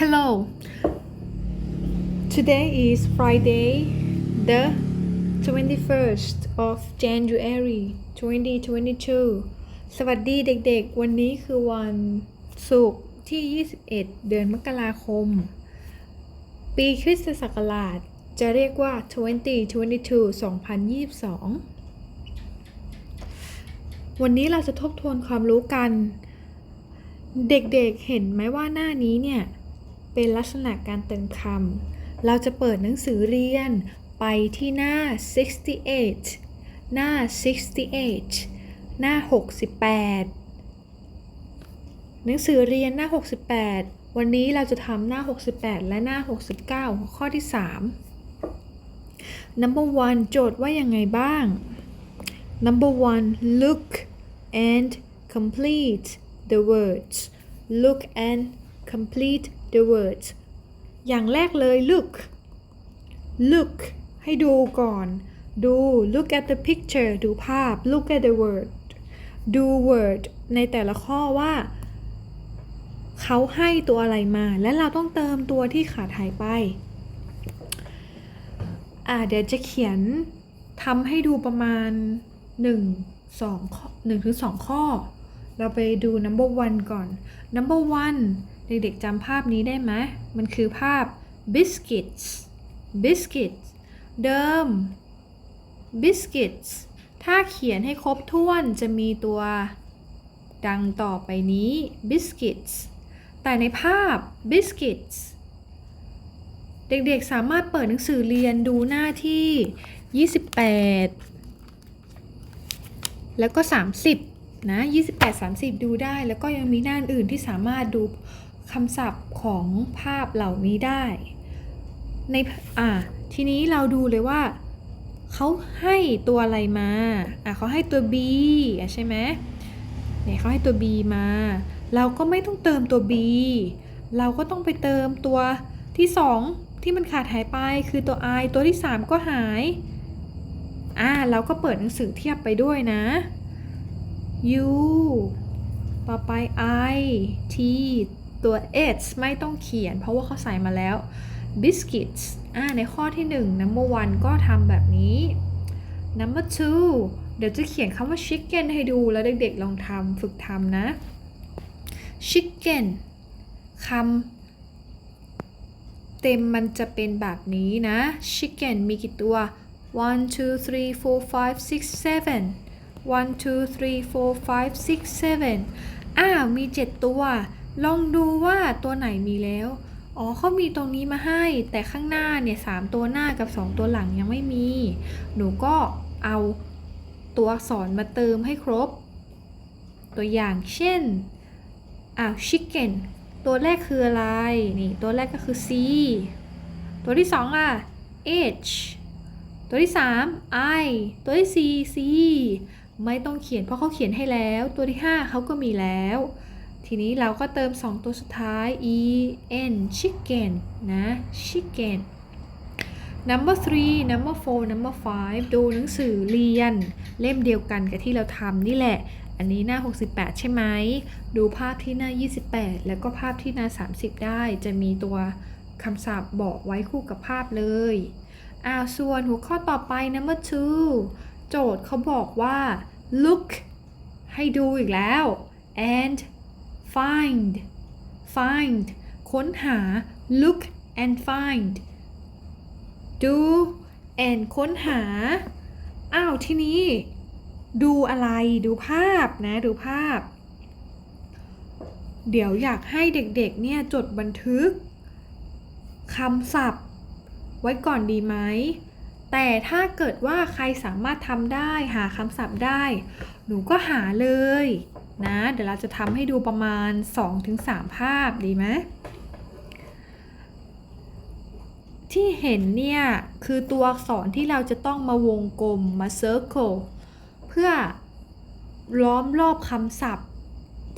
Hello. Today is Friday, the 21st of January 2022 สวัสดีเด็กๆ วันนี้คือวันศุกร์ที่ 21 เดือนมกราคม ปีคริสตศักราช จะเรียกว่า 2022 2022 วันนี้เราจะทบทวนความรู้กัน เด็กๆ เห็นไหมว่าหน้านี้เนี่ย เป็นลักษณะการเติมคำ เราจะเปิดหนังสือเรียนไปที่หน้า 68 หน้า 68 หน้า 68 หนังสือเรียนหน้า 68 วันนี้เราจะทำหน้า 68 และหน้า 69 หัวข้อที่ 3 number one โจทย์ว่ายังไงบ้าง number one look and complete the words look and complete the words อย่างแรกเลย look look ให้ดูก่อน ดู look at the picture ดูภาพ look at the word ดู word ในแต่ละข้อว่า เขาให้ตัวอะไรมา และเราต้องเติมตัวที่ขาดหายไป อ่าเดี๋ยวจะเขียนทำให้ดูประมาณ 1 2ข้อ1ถึง2ข้อ เราไปดู number one ก่อน number one เด็กๆจำภาพนี้ได้ไหมมันคือภาพ biscuits biscuits เดิม biscuits ถ้าเขียนให้ครบถ้วนจะมีตัวดังต่อไปนี้ biscuits แต่ในภาพ biscuits เด็กๆสามารถเปิดหนังสือเรียนดูหน้าที่ 28 แล้วก็ 30 นะ 28 30 ดูได้ แล้วก็ยังมีหน้าอื่นที่สามารถดู คำศัพท์ของภาพเหล่านี้ได้ ในอ่าทีนี้เราดูเลยว่าเขาให้ตัวอะไรมาอะเขาให้ตัว B อะใช่ไหมเนี่ยเขาให้ตัว B มา เราก็ไม่ต้องเติมตัว B เราก็ต้องไปเติมตัวที่ 2 ที่มันขาดหายไปคือตัว I ตัวที่ 3 ก็หาย อ่าเราก็เปิดหนังสือเทียบไปด้วยนะ U ต่อไป I T ตัว H ไม่ต้องเขียน เพราะว่าเขาใส่มาแล้ว biscuits อ่าในข้อที่ 1 number one ก็ทำแบบนี้ number two เดี๋ยวจะเขียนคำว่า chicken ให้ดูแล้วเด็กๆลองทำฝึกทำนะ chicken คำเต็มมันจะเป็นแบบนี้นะ chicken มีกี่ตัว one two three four five six seven one two three four five six seven อ้าวมี 7 ตัว ลองดูว่าตัวไหนมีแล้ว อ๋อเขามีตรงนี้มาให้ แต่ข้างหน้าเนี่ยสามตัวหน้ากับ 2 ตัวหลังยังไม่มี หนูก็เอาตัวอักษรมาเติมให้ครบ ตัวอย่างเช่น อ้าว chicken ตัวแรกคืออะไร นี่ ตัวแรกก็คือ C ตัวที่สองอะ H ตัวที่สาม I ตัวที่สี่ C ไม่ต้องเขียนเพราะเขาเขียนให้แล้ว ตัวที่ห้าเขาก็มีแล้ว ทีนี้เราก็เติม 2 ตัวสุดท้าย e n chicken นะ chicken number three number four number five ดูหนังสือเรียน เล่มเดียวกันกับที่เราทำนี่แหละ อันนี้หน้า 68 ใช่ไหม ดูภาพที่หน้า 28 แล้วก็ภาพที่หน้า 30 ได้ จะมีตัวคำศัพท์บอกไว้คู่กับภาพเลย อ้าว ส่วนหัวข้อต่อไป number two โจทย์เขาบอกว่า look ให้ดูอีกแล้ว and find find ค้นหา look and find ดู and ค้นหา อ้าว ทีนี้ ดูอะไร ดูภาพนะ ดูภาพ เดี๋ยวอยากให้เด็กๆ เนี่ย จดบันทึกคำศัพท์ ไว้ก่อนดีไหม แต่ถ้าเกิดว่าใครสามารถทำได้ หาคำศัพท์ได้ หนูก็หาเลย นะ เดี๋ยวเราจะทำให้ดูประมาณ 2-3 ภาพดีไหมที่เห็นเนี่ย คือตัวอักษรที่เราจะต้องมาวงกลมมา circle เพื่อล้อมรอบคำศัพท์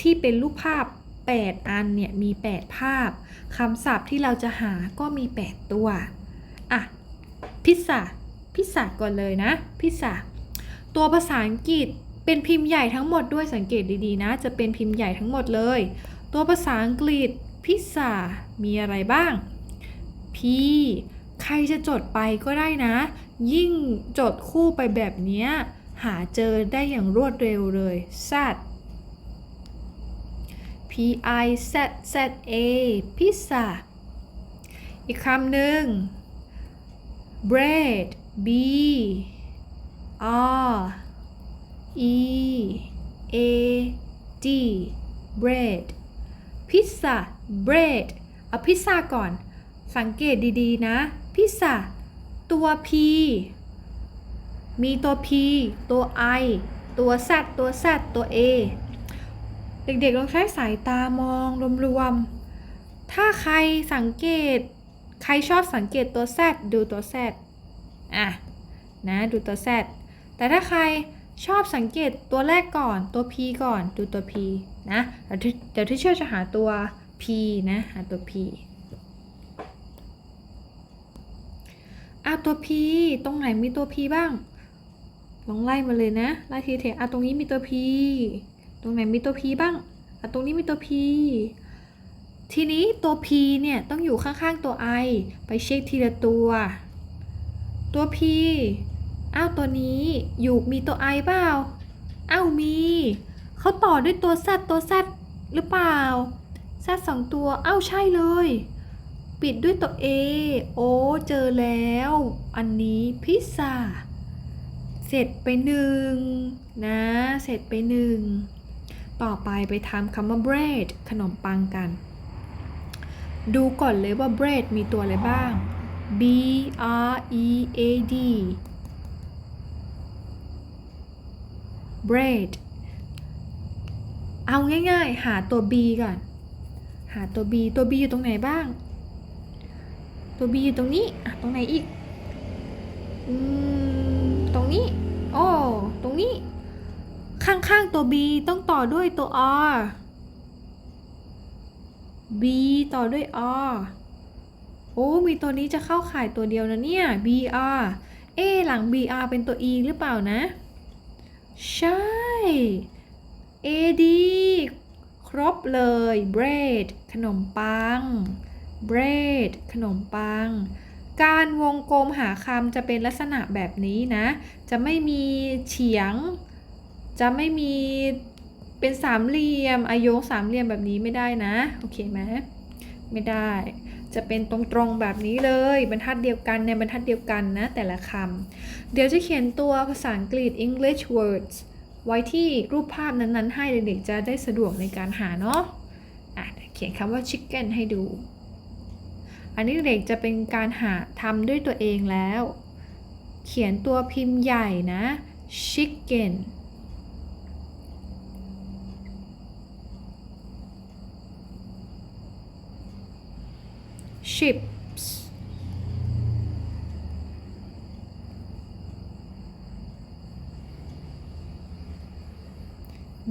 ที่เป็นรูปภาพ 8 อันเนี่ย มี 8 ภาพคำศัพท์ที่เราจะหาก็มี 8 ตัว อะ พิซซ่าพิซซ่าก่อนเลยนะ พิซซ่าตัวภาษาอังกฤษ เป็นพิมพ์ใหญ่ทั้งหมดด้วยสังเกตดีๆนะ จะเป็นพิมพ์ใหญ่ทั้งหมดเลย ตัวภาษาอังกฤษพิซซ่ามีอะไรบ้าง P ใครจะจดไปก็ได้นะ ยิ่งจดคู่ไปแบบนี้หาเจอได้อย่างรวดเร็วเลย Z P I Z Z A พิซซ่าอีกคำหนึ่ง bread B R E A D bread พิซซ่า bread เอาพิซซ่าก่อน สังเกตดีๆ นะ พิซซ่า ตัว P มีตัว P ตัว I ตัว Z ตัว Z ตัว A เด็กๆลองใช้สายตามองรวมๆ ถ้าใครสังเกต ใครชอบสังเกตตัว Z ดูตัว Z อะ นะ ดูตัว Z แต่ถ้าใคร ชอบสังเกตตัวแรกก่อนตัว P ก่อนดูตัว P นะเดี๋ยวที่เดี๋ยวที่เชื่อจะหาตัว P นะหาตัว P อะตัว P ตรงไหนมีตัว P บ้าง ลองไล่มาเลยนะไล่ทีเถอะอะตรงนี้มีตัว P ตรงไหนมีตัว P บ้างอะตรงนี้มีตัว P ทีนี้ตัว P เนี่ยต้องอยู่ข้างๆตัว I ไปเช็คทีละตัว ตัว P อ้าวตัวนี้อยู่มีตัว I เปล่าอ้าวมีเขาต่อด้วยตัว Z ตัว Z หรือเปล่า Z สองตัวอ้าวใช่เลย ปิดด้วยตัว A โอเจอแล้ว อันนี้พิซซ่าเสร็จไปหนึ่งนะ เสร็จไปหนึ่งต่อไปไปทำคำว่า bread ขนมปังกัน ดูก่อนเลยว่า bread มีตัวอะไรบ้าง B R E A D bread เอาง่ายๆ หาตัว B ก่อน หาตัว B ตัว B อยู่ตรงไหนบ้าง ตัว B อยู่ตรงนี้ ตรงไหนอีกอืมตรงนี้ โอ้ ตรงนี้ ข้างๆ ตัว B ต้องต่อด้วยตัว R B ต่อด้วย R โอ้ มีตัวนี้จะเข้าข่ายตัวเดียวนะเนี่ย BR เอ๊หลัง BR เป็นตัว E หรือเปล่านะ ใช่ AD ครบเลย bread ขนมปัง bread ขนมปัง การวงกลมหาคำจะเป็นลักษณะแบบนี้นะ จะไม่มีเฉียง จะไม่มีเป็นสามเหลี่ยมอาโยงสามเหลี่ยมแบบนี้ไม่ได้นะ โอเคไหมไม่ได้ จะเป็นตรงๆแบบนี้เลย บรรทัดเดียวกันในบรรทัดเดียวกันนะแต่ละคำเดี๋ยวจะเขียนตัวภาษาอังกฤษ English words ไว้ที่รูปภาพนั้นๆ ให้เด็กๆจะได้สะดวกในการหาเนาะอะเขียนคำว่า chicken ให้ดู อันนี้เด็กจะเป็นการหาทำด้วยตัวเองแล้ว เขียนตัวพิมพ์ใหญ่นะ chicken chips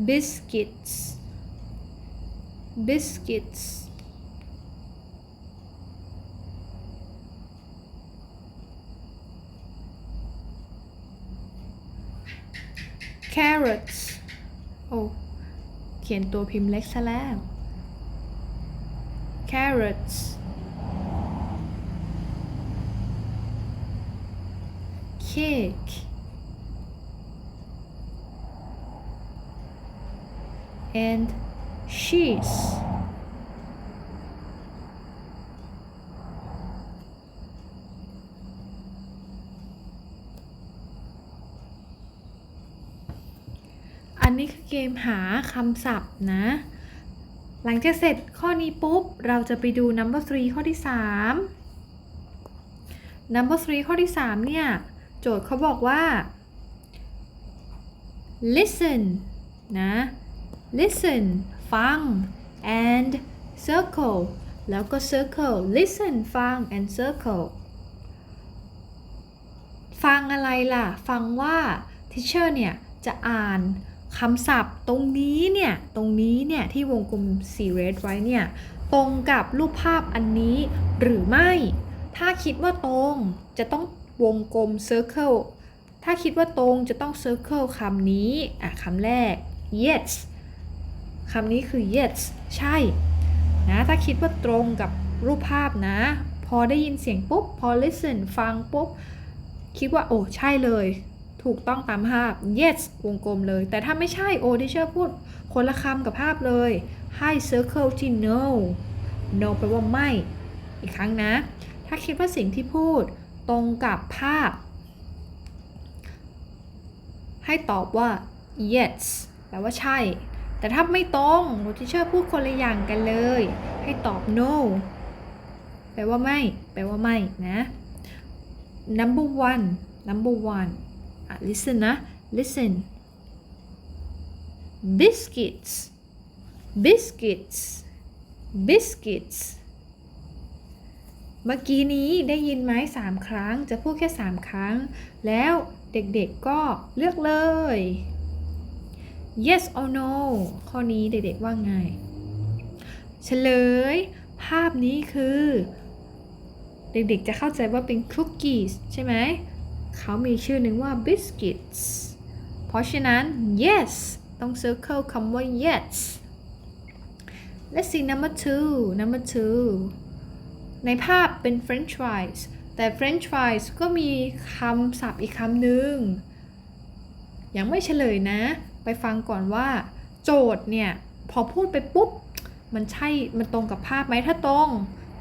biscuits biscuits carrots โอ้เขียนตัวพิมพ์เล็กซะแล้ว carrots cake and cheese อันนี้คือเกมหาคำศัพท์นะ หลังจากเสร็จข้อนี้ปุ๊บ เราจะไปดู number three ข้อที่ 3 number three ข้อที่ 3 เนี่ย โจทย์เขาบอกว่า listen นะ listen ฟัง and circle แล้วก็ circle listen ฟัง and circle ฟังอะไรล่ะ ฟังว่า teacher เนี่ย จะอ่านคำศัพท์ตรงนี้เนี่ย ตรงนี้เนี่ย ที่วงกลมสีเรดไว้เนี่ย ตรงกับรูปภาพอันนี้หรือไม่ ถ้าคิดว่าตรงจะต้อง วงกลม circle ถ้าคิดว่าตรงจะต้อง circle คำนี้ อะคำแรก yes คำนี้คือ yes ใช่ นะ ถ้าคิดว่าตรงกับรูปภาพนะ พอได้ยินเสียงปุ๊บ พอ listen ฟังปุ๊บ คิดว่า โอ้ ใช่เลย ถูกต้องตามภาพ yes วงกลมเลย แต่ถ้าไม่ใช่ โอ้ดิเชอร์พูดคนละคำกับภาพเลย ให้ circle ที่ no no แปลว่าไม่ อีกครั้งนะ ถ้าคิดว่าสิ่งที่พูด ตรงกับภาพ ให้ตอบว่า yes แปลว่าใช่ แต่ถ้าไม่ตรงโรติเชอร์พูดคนละอย่างกันเลย ให้ตอบ no แปลว่าไม่ แปลว่าไม่นะ number one number one อะ listen นะ listen biscuits biscuits biscuits เมื่อกี้นี้ได้ยินไหมสามครั้ง จะพูดแค่สามครั้ง แล้วเด็กๆก็เลือกเลย yes or no ข้อนี้เด็กๆว่าไง เฉลย ภาพนี้คือ เด็กๆจะเข้าใจว่าเป็น cookies ใช่ไหม เขามีชื่อหนึ่งว่า biscuits เพราะฉะนั้น yes ต้อง circle คำว่า yes let's see number two number two ในภาพเป็น french fries แต่ french fries ก็มีคำศัพท์อีกคำหนึ่งยังไม่เฉลยนะ ไปฟังก่อนว่า โจทย์เนี่ย พอพูดไปปุ๊บ มันใช่ มันตรงกับภาพไหมถ้าตรง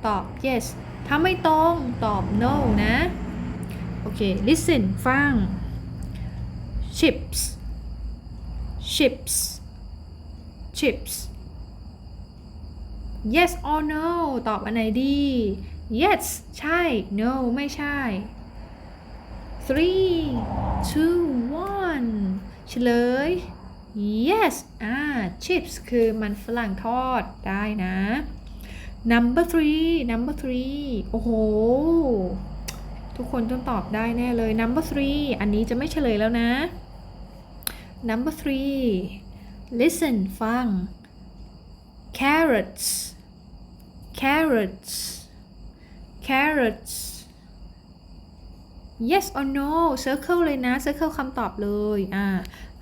ตอบ yes ถ้าไม่ตรง ตอบ no นะ โอเค listen ฟัง chips chips chips yes or no ตอบอันไหนดี yes ใช่ no ไม่ใช่ three two one เฉลย yes อ่า chips คือมันฝรั่งทอดได้นะ number three number three โอ้โห ทุกคนต้องตอบได้แน่เลย number three อันนี้จะไม่เฉลยแล้วนะ number three listen ฟัง carrots carrots carrots yes or no circle เลยนะ circle คำตอบเลยอ่า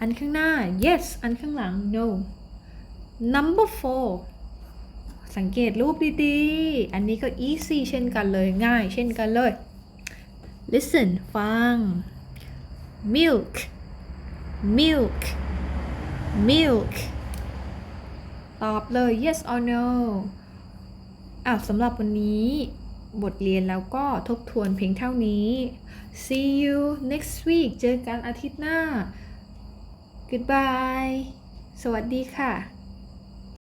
อันข้างหน้า yes อันข้างหลัง no number four สังเกตรูปดีๆ อันนี้ก็ easy เช่นกันเลย ง่ายเช่นกันเลย listen ฟัง milk milk milk ตอบเลย yes or no อ้าวสำหรับวันนี้บทเรียนแล้วก็ทบทวนเพียงเท่านี้ see you next week เจอกันอาทิตย์หน้า goodbye สวัสดีค่ะ